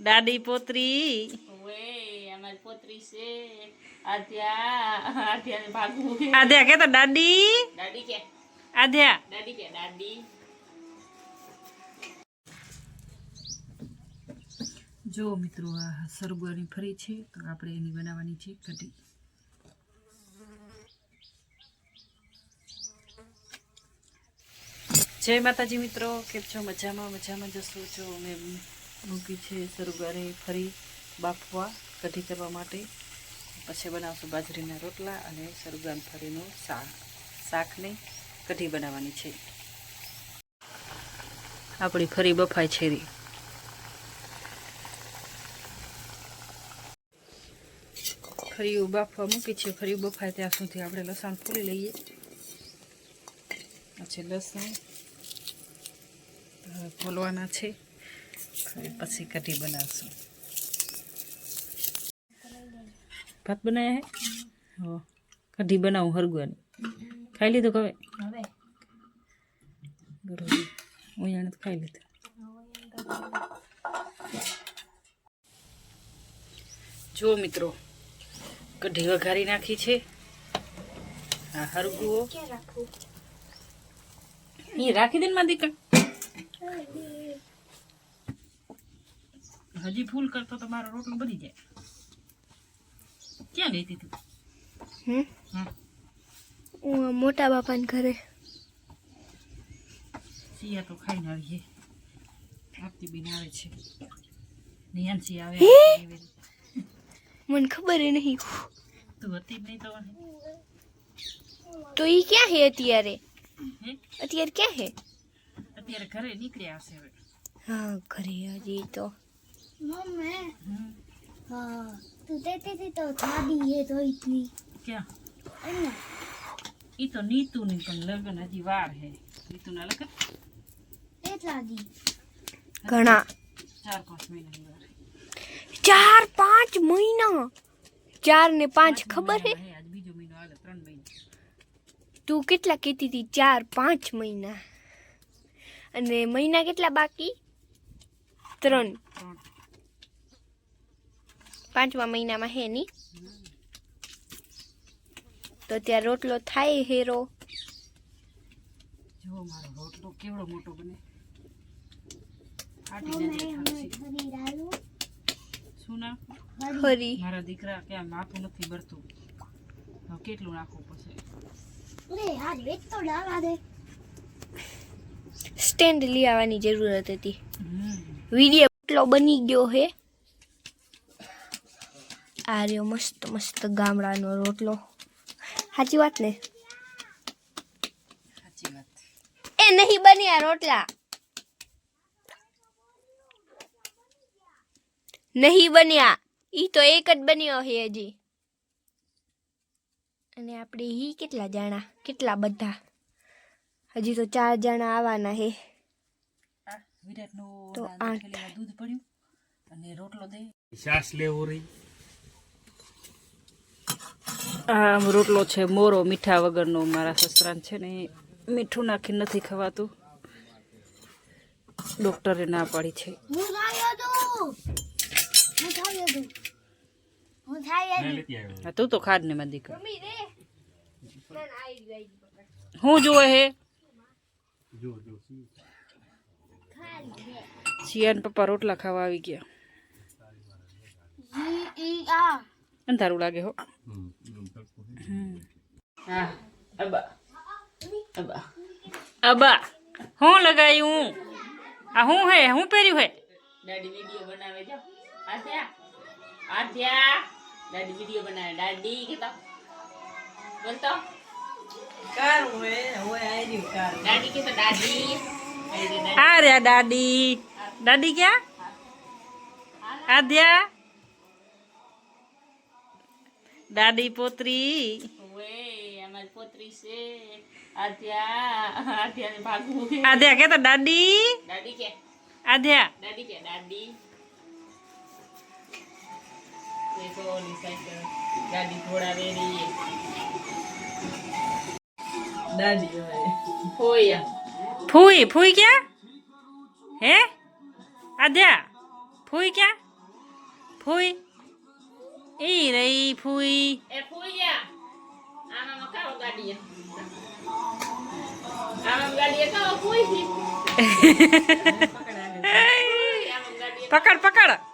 દાદી પોતરી ઓએ અમારી પોતરી છે આધ્યા આધ્યાને ભાગવું છે. આધ્યા કે તો દાદી દાદી કે આધ્યા દાદી કે દાદી જો મિત્રો આ સરગવાની ફરી છે તો આપણે એની બનાવવાની છે કઢી જય માતાજી મિત્રો કેમ છો મજામાં મજામાં જશો જો અમે મૂકી છે સરગવાની ફરી બાફવા કઢી કરવા માટે. પછી બનાવશું બાજરીના રોટલા અને સરગવાન ફરીનું શાક. શાકને કઢી બનાવવાની છે. આપણી ફરી બફાય છેરી ફરી બાફવા મૂકી છે. ફરી બફાય ત્યાં સુધી આપણે લસણ ફોલી લઈએ. પછી લસણ ફોલવાના છે. હવે પછી કઢી બનાવશું. ભાત બનાવ્યા હે? હો કઢી બનાવું હરગવાની ખાઈ લીધું કવે બરોબર ઉયાણે તો ખાઈ લીધું. જો મિત્રો કઢી વઘારી નાખી છે. આ હરગુઓ. એ રાખી દે ને દીકરા. હજી ફૂલ કરતો તો મારો રોટલો બની જાય. ક્યાં ગઈ હતી તું? હમ. હા હું મોટા બાપાને ઘરે. સિયા તો ખાઈને આવીએ આપતી બેન આવે છે. નિયાનસી આવે હે? એવી. મને ખબર ય નહીં. તું હતી જ નહીં તો તો એ ક્યાં હે અત્યારે? હે? અત્યારે ક્યાં હે? અત્યારે ઘરે નીકળ્યા હશે હવે. હા ઘરે હજી તો. ની પણ લગ્ન હજી વાર હે. નીતુ ના એટલા દી. ઘણા. ચાર પાંચ મહિનાની ચાર પાંચ મહિના? ચાર ને પાંચ ખબર હે? બીજો મહિનો હાલે ત્રણ મહિના. તું કેટલા કહેતી હતી ચાર પાંચ મહિના. અને મહિના કેટલા બાકી? ત્રણ. ત્રણ. પાંચમા મહિનામાં હે ની? તો ત્યાં રોટલો થાય હેરો. જો મારો રોટલો કેવડો મોટો બને. ફાટી ના જાય ખાંસી. ફરી ડાલું શું નામ? હરી. મારા દીકરા ક્યાં માથું નથી ભરતું. કેટલું નાખવું પડશે સ્ટેન્ડ લઈ આવવાની જરૂરત હતી. વીડિયો એટલો બની ગયો હે? આ રહ્યો મસ્ત મસ્ત ગામડાનો રોટલો. સાચી વાત ને? એ નહીં બન્યા રોટલા. નહીં બન્યા. ઈ તો એક જ બન્યો છે હજી. અને આપણે ઈ કેટલા જણા? કેટલા બધા? હજી તો ચાર જણા આવવાના હે આઠ. દૂધ પડ્યું. અને રોટલો દે શ્વાસ લેવો રહી આ રોટલો છે મોરો મીઠા વગરનો મારા સસરાને છે ને મીઠું નાખી નથી ખવાતું. ડોક્ટરે ના પાડી છે. હું તું તું મેં ખાડ ને મારી દીકરા. હું જોવે હે? જો જો સિયાન પપ્પા રોટલા ખાવા આવી ગયા. ઈ ઈ આ અંધારું લાગે હો હમ એમ તડકો છે. હા અબા અબા અબા હું લગાયું આ હું હે હું પહેર્યું હે દાદી વીડિયો બનાવે જો આધ્યા આધ્યા દાદી વીડિયો બનાવે દાદી કે તો બોલતો દાદી કે તો દાદી એ રે દાદી. આ રહ્યા દાદી દાદી ક્યાં આધ્યા દાદી પોતરી. આધ્યા કે તો દાદી? આધ્યા ફૂઈ ફૂઈ ક્યાં? હે? આધ્યા ફૂઈ ક્યાં? ફૂઈ. ઈ રહી ફૂઈ એ ફૂયા આમાં કાવો ગાડીએ આમાં ગાડીએ કાવો ફૂઈ પકડ પકડ